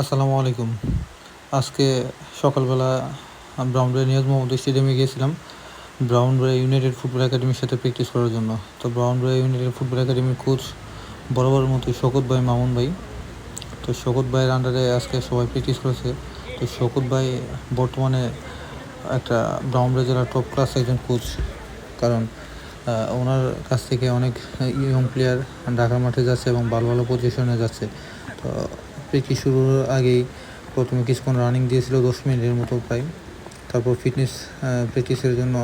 আসসালামু আলাইকুম। আজকে সকালবেলা ব্রাউনবাড়ি নিয়াজ মোহাম্মদ স্টেডিয়ামে গিয়েছিলাম। ব্রাউনবাড়ি ইউনাইটেড ফুটবল একাডেমির সাথে প্র্যাকটিস করার জন্য। তো ব্রাউনবাড়ি ইউনাইটেড ফুটবল একাডেমির কোচ বরাবর মতো শকত ভাই মামুন ভাই। তো শকত ভাইয়ের আন্ডারে আজকে সবাই প্র্যাকটিস করেছে। তো শকত ভাই বর্তমানে একটা ব্রাউনবাড়ি জেলার টপ ক্লাস একজন কোচ কারণ ওনার কাছ থেকে অনেক ইয়ং প্লেয়ার ঢাকার মাঠে যাচ্ছে এবং ভালো ভালো পজিশনে যাচ্ছে। তো প্র্যাকটিস শুরুর আগেই প্রথমে কিছুক্ষণ রানিং দিয়েছিল দশ মিনিটের মতো প্রায়। তারপর ফিটনেস প্র্যাকটিসের জন্য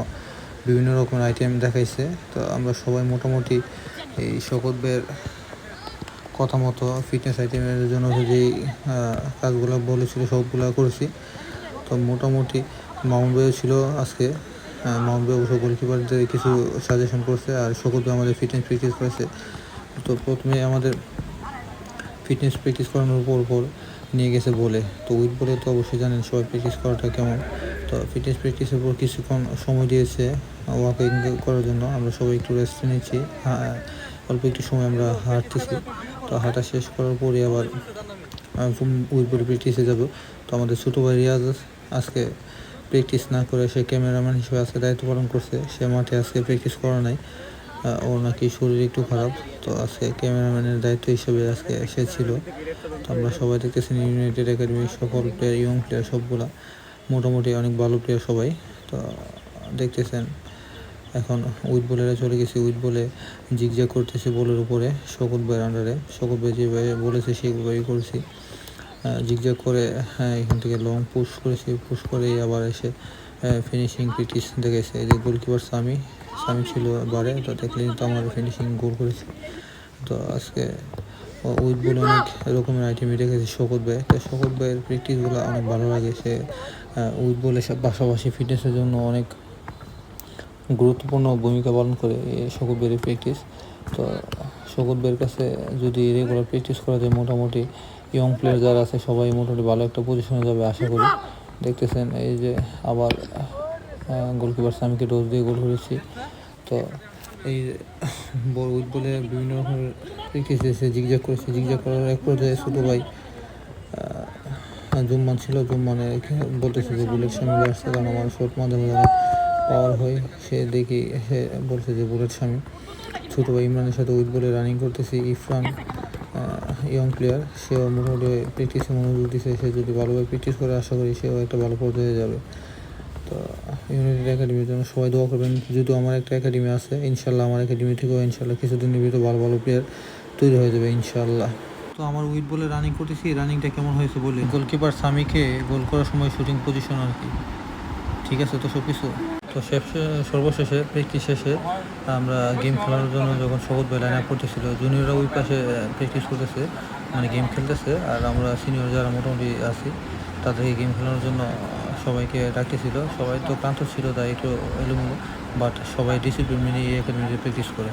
বিভিন্ন রকমের আইটেম দেখাইছে। তো আমরা সবাই মোটামুটি এই শকত ভাইয়ের কথা মতো ফিটনেস আইটেমের জন্য যেই কাজগুলো বলেছিল সবগুলো করেছি। তো মোটামুটি মাউন্ট ভাইও ছিল আজকে। মাউন্ট ভাই অবশ্য গোলকিপারদের কিছু সাজেশন করছে। আর শকত ভাই আমাদের ফিটনেস প্র্যাকটিস করেছে। তো প্রথমে আমাদের ফিটনেস প্র্যাকটিস করানোর পর পর নিয়ে গেছে বলে। তো উইথ বলে তো অবশ্যই জানেন সবাই প্র্যাকটিস করাটা কেমন। তো ফিটনেস প্র্যাকটিসের পর কিছুক্ষণ সময় দিয়েছে ওয়াকিং করার জন্য। আমরা সবাই একটু রেস্ট হ্যাঁ, অল্প একটু সময় আমরা হাঁটতেছি। তো হাঁটা শেষ করার পরে আবার উইথ বলে প্র্যাকটিসে যাব। তো আমাদের ছোটো ভাই রিয়াজ আজকে প্র্যাকটিস না করে সে ক্যামেরাম্যান হিসেবে আজকে দায়িত্ব পালন করছে। সে মাঠে আজকে প্র্যাকটিস করা নাই। ওর নাকি শরীর একটু খারাপ। তো আজকে ক্যামেরাম্যানের দায়িত্ব হিসেবে আজকে সে ছিল। তো আমরা সবাই দেখতেছি ইউনাইটেড একাডেমির সকল প্লেয়ার ইয়ং প্লেয়ার সবগুলা। মোটামুটি অনেক ভালো প্লেয়ার সবাই। তো দেখতেছেন, এখন উইথ বলেরা চলে গেছে। উইথ বলে জিগজ্যাগ করতেছে বলের উপরে শকত ভাইয়ের আন্ডারে শকত ভাই যেভাবে বলেছে সেইভাবেই করেছি। জিগজ্যাগ করে হ্যাঁ এখান থেকে লং পুশ করেছি। পুশ করে আবার এসে ফিনিশিং প্র্যাকটিস দেখেছে যে গোলকিপার সামি সামি ছিল বারে, তো দেখলে তো আমার ফিনিশিং গোল করেছি। তো আজকে উইথ বলে অনেক রকমের আইটেমই রেখেছে শকত ভাই তো শকত ভাইয়ের প্র্যাকটিসগুলো অনেক ভালো লাগে। সে উইথ বলে পাশাপাশি ফিটনেসের জন্য অনেক গুরুত্বপূর্ণ ভূমিকা পালন করে শকত ভাইয়ের প্র্যাকটিস তো শকত ভাইয়ের কাছে যদি রেগুলার প্র্যাকটিস করা যায়, মোটামুটি ইয়ং প্লেয়ার যারা আছে, সবাই মোটামুটি ভালো একটা পজিশনে যাবে, আশা করি। দেখতেছেন এই যে আবার গোলকিপার স্বামীকে ডোজ দিয়ে গোল করেছি। তো এই বড় উইথ বলে বিভিন্ন রকমের এসে জিগজাগ করেছে জিগজাগ করার এক পর্যায়ে ছোটো ভাই জুম্মান ছিল, জুম্মানে বলতেছে যে বুলেট স্বামী আসছে কারণ আমার শর্ট মাঝে মাঝে পাওয়ার হয়। সে দেখি, সে বলছে যে বুলেট স্বামী ছোটো ভাই ইমরানের সাথে উইথ বলে রানিং করতেছি ইরফান ইয়ং প্লেয়ার সেও মোটামুটি প্র্যাকটিসে মনোযোগ দিচ্ছে সে যদি ভালোভাবে প্র্যাকটিস করে আশা করি সেও একটা ভালো পর্যায়ে যাবে। তো ইউনাইটেড একাডেমির জন্য সবাই দোয়া করবেন। যেহেতু আমার একটা একাডেমি আছে ইনশাল্লাহ আমার একাডেমি থেকেও ইনশাল্লাহ কিছুদিনের ভিতরে ভালো ভালো প্লেয়ার তৈরি হয়ে যাবে ইনশাল্লাহ। তো আমার উইথ বলে রানিং করতেছি রানিংটা কেমন হয়েছে বলে গোলকিপার সামিকে গোল করার সময় শুটিং পজিশন আর কি। ঠিক আছে তো সব কিছু তো শেষ, সর্বশেষে প্র্যাকটিস শেষে আমরা গেম খেলার জন্য যখন সবুজ ভাই লাইন আপ করতেছিল জুনিয়ররা ওই পাশে প্র্যাকটিস করতেছে মানে গেম খেলতেছে, আর আমরা সিনিয়র যারা মোটামুটি আছি, তাদেরকে গেম খেলানোর জন্য সবাইকে ডাকতেছিল। সবাই তো ক্লান্ত ছিল, তাই একটু এলোমেলো বাট সবাই ডিসিপ্লিন মেনে এই একাডেমিতে প্র্যাকটিস করে।